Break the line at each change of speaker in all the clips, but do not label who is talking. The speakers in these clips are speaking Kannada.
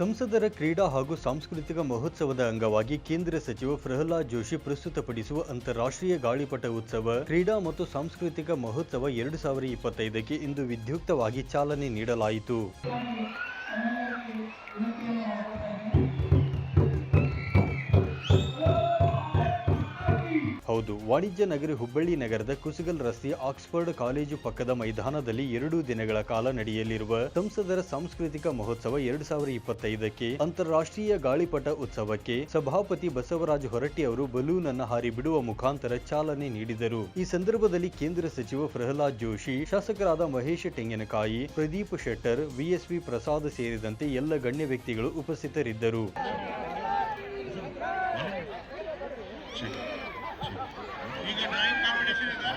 ಸಂಸದರ ಕ್ರೀಡಾ ಹಾಗೂ ಸಾಂಸ್ಕೃತಿಕ ಮಹೋತ್ಸವದ ಅಂಗವಾಗಿ ಕೇಂದ್ರ ಸಚಿವ ಪ್ರಹ್ಲಾದ್ ಜೋಶಿ ಪ್ರಸ್ತುತಪಡಿಸುವ ಅಂತಾರಾಷ್ಟ್ರೀಯ ಗಾಳಿಪಟ ಉತ್ಸವ, ಕ್ರೀಡಾ ಮತ್ತು ಸಾಂಸ್ಕೃತಿಕ ಮಹೋತ್ಸವ ಎರಡು ಸಾವಿರ ಇಪ್ಪತ್ತೈದಕ್ಕೆ ಇಂದು ವಿದ್ಯುಕ್ತವಾಗಿ ಚಾಲನೆ ನೀಡಲಾಯಿತು. ಹೌದು, ವಾಣಿಜ್ಯ ನಗರಿ ಹುಬ್ಬಳ್ಳಿ ನಗರದ ಕುಸುಗಲ್ ರಸ್ತೆಯ ಆಕ್ಸ್ಫರ್ಡ್ ಕಾಲೇಜು ಪಕ್ಕದ ಮೈದಾನದಲ್ಲಿ ಎರಡು ದಿನಗಳ ಕಾಲ ನಡೆಯಲಿರುವ ಸಂಸದರ ಸಾಂಸ್ಕೃತಿಕ ಮಹೋತ್ಸವ ಎರಡು ಸಾವಿರ ಇಪ್ಪತ್ತೈದಕ್ಕೆ, ಅಂತಾರಾಷ್ಟ್ರೀಯ ಗಾಳಿಪಟ ಉತ್ಸವಕ್ಕೆ ಸಭಾಪತಿ ಬಸವರಾಜ ಹೊರಟ್ಟಿ ಅವರು ಬಲೂನ್ ಅನ್ನು ಹಾರಿ ಬಿಡುವ ಮುಖಾಂತರ ಚಾಲನೆ ನೀಡಿದರು. ಈ ಸಂದರ್ಭದಲ್ಲಿ ಕೇಂದ್ರ ಸಚಿವ ಪ್ರಹ್ಲಾದ್ ಜೋಶಿ, ಶಾಸಕರಾದ ಮಹೇಶ್ ತೆಂಗಿನಕಾಯಿ, ಪ್ರದೀಪ್ ಶೆಟ್ಟರ್, ವಿಎಸ್ವಿ ಪ್ರಸಾದ್ ಸೇರಿದಂತೆ ಎಲ್ಲ ಗಣ್ಯ ವ್ಯಕ್ತಿಗಳು ಉಪಸ್ಥಿತರಿದ್ದರು.
ಈಗ ಡ್ರಾಯಿಂಗ್ ಕಾಂಪಿಟೇಷನ್ ಇದೆ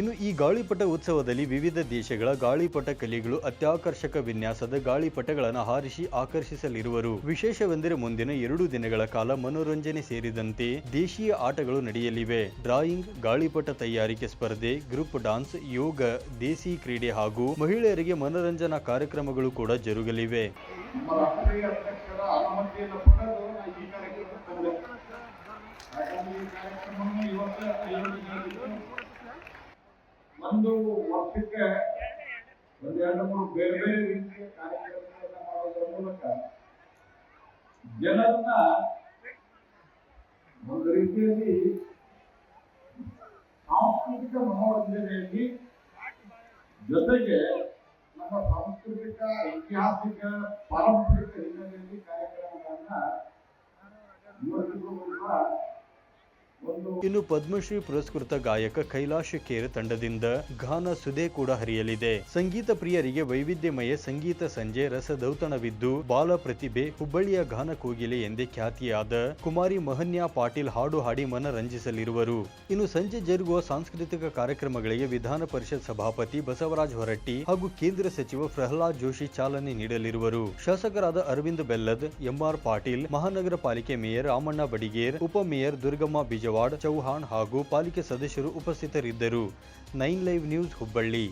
ಇನ್ನು ಈ ಗಾಳಿಪಟ ಉತ್ಸವದಲ್ಲಿ ವಿವಿಧ ದೇಶಗಳ ಗಾಳಿಪಟ ಕಲಿಗಳು ಅತ್ಯಾಕರ್ಷಕ ವಿನ್ಯಾಸದ ಗಾಳಿಪಟಗಳನ್ನು ಹಾರಿಸಿ ಆಕರ್ಷಿಸಲಿರುವರು. ವಿಶೇಷವೆಂದರೆ ಮುಂದಿನ ಎರಡು ದಿನಗಳ ಕಾಲ ಮನೋರಂಜನೆ ಸೇರಿದಂತೆ ದೇಶೀಯ ಆಟಗಳು ನಡೆಯಲಿವೆ. ಡ್ರಾಯಿಂಗ್, ಗಾಳಿಪಟ ತಯಾರಿಕೆ ಸ್ಪರ್ಧೆ, ಗ್ರೂಪ್ ಡಾನ್ಸ್, ಯೋಗ, ದೇಸಿ ಕ್ರೀಡೆ ಹಾಗೂ ಮಹಿಳೆಯರಿಗೆ ಮನೋರಂಜನಾ ಕಾರ್ಯಕ್ರಮಗಳು ಕೂಡ ಜರುಗಲಿವೆ.
ಒಂದು ವರ್ಷಕ್ಕೆ ಒಂದು ಎರಡು ಮೂರು ಬೇರೆ ಬೇರೆ ರೀತಿಯ ಕಾರ್ಯಕ್ರಮಗಳನ್ನ ಮಾಡೋದ್ರ ಮೂಲಕ ಜನರನ್ನ ಒಂದು ರೀತಿಯಲ್ಲಿ ಸಾಂಸ್ಕೃತಿಕ ಮನೋರಂಜನೆಯಲ್ಲಿ ಜೊತೆಗೆ ನಮ್ಮ ಸಾಂಸ್ಕೃತಿಕ, ಐತಿಹಾಸಿಕ, ಪಾರಂಪರಿಕ ಹಿನ್ನೆಲೆಯಲ್ಲಿ ಕಾರ್ಯಕ್ರಮಗಳನ್ನ ಒಂದು
ಇನ್ನು ಪದ್ಮಶ್ರೀ ಪುರಸ್ಕೃತ ಗಾಯಕ ಕೈಲಾಶ ಕೇರ್ ತಂಡದಿಂದ ಘಾನ ಸುದೆ ಕೂಡ ಹರಿಯಲಿದೆ. ಸಂಗೀತ ಪ್ರಿಯರಿಗೆ ವೈವಿಧ್ಯಮಯ ಸಂಗೀತ ಸಂಜೆ ರಸದೌತಣವಿದ್ದು, ಬಾಲ ಪ್ರತಿಭೆ, ಹುಬ್ಬಳ್ಳಿಯ ಘಾನ ಕೋಗಿಲೆ ಎಂದೇ ಖ್ಯಾತಿಯಾದ ಕುಮಾರಿ ಮಹನ್ಯಾ ಪಾಟೀಲ್ ಹಾಡು ಹಾಡಿ ಮನರಂಜಿಸಲಿರುವರು ಇನ್ನು ಸಂಜೆ ಜರುಗುವ ಸಾಂಸ್ಕೃತಿಕ ಕಾರ್ಯಕ್ರಮಗಳಿಗೆ ವಿಧಾನ ಪರಿಷತ್ ಸಭಾಪತಿ ಬಸವರಾಜ ಹೊರಟ್ಟಿ ಹಾಗೂ ಕೇಂದ್ರ ಸಚಿವ ಪ್ರಹ್ಲಾದ್ ಜೋಶಿ ಚಾಲನೆ ನೀಡಲಿರುವರು. ಶಾಸಕರಾದ ಅರವಿಂದ್ ಬೆಲ್ಲದ್, ಎಂಆರ್ ಪಾಟೀಲ್, ಮಹಾನಗರ ಪಾಲಿಕೆ ಮೇಯರ್ ರಾಮಣ್ಣ ಬಡಿಗೇರ್ ಉಪಮೇಯರ್ ದುರ್ಗಮ್ಮ ಬಿಜವಾಡ್ ಚೌಹಾಣ್ ಹಾಗೂ ಪಾಲಿಕೆ ಸದಸ್ಯರು ಉಪಸ್ಥಿತರಿದ್ದರು. Nine live news Hubballi.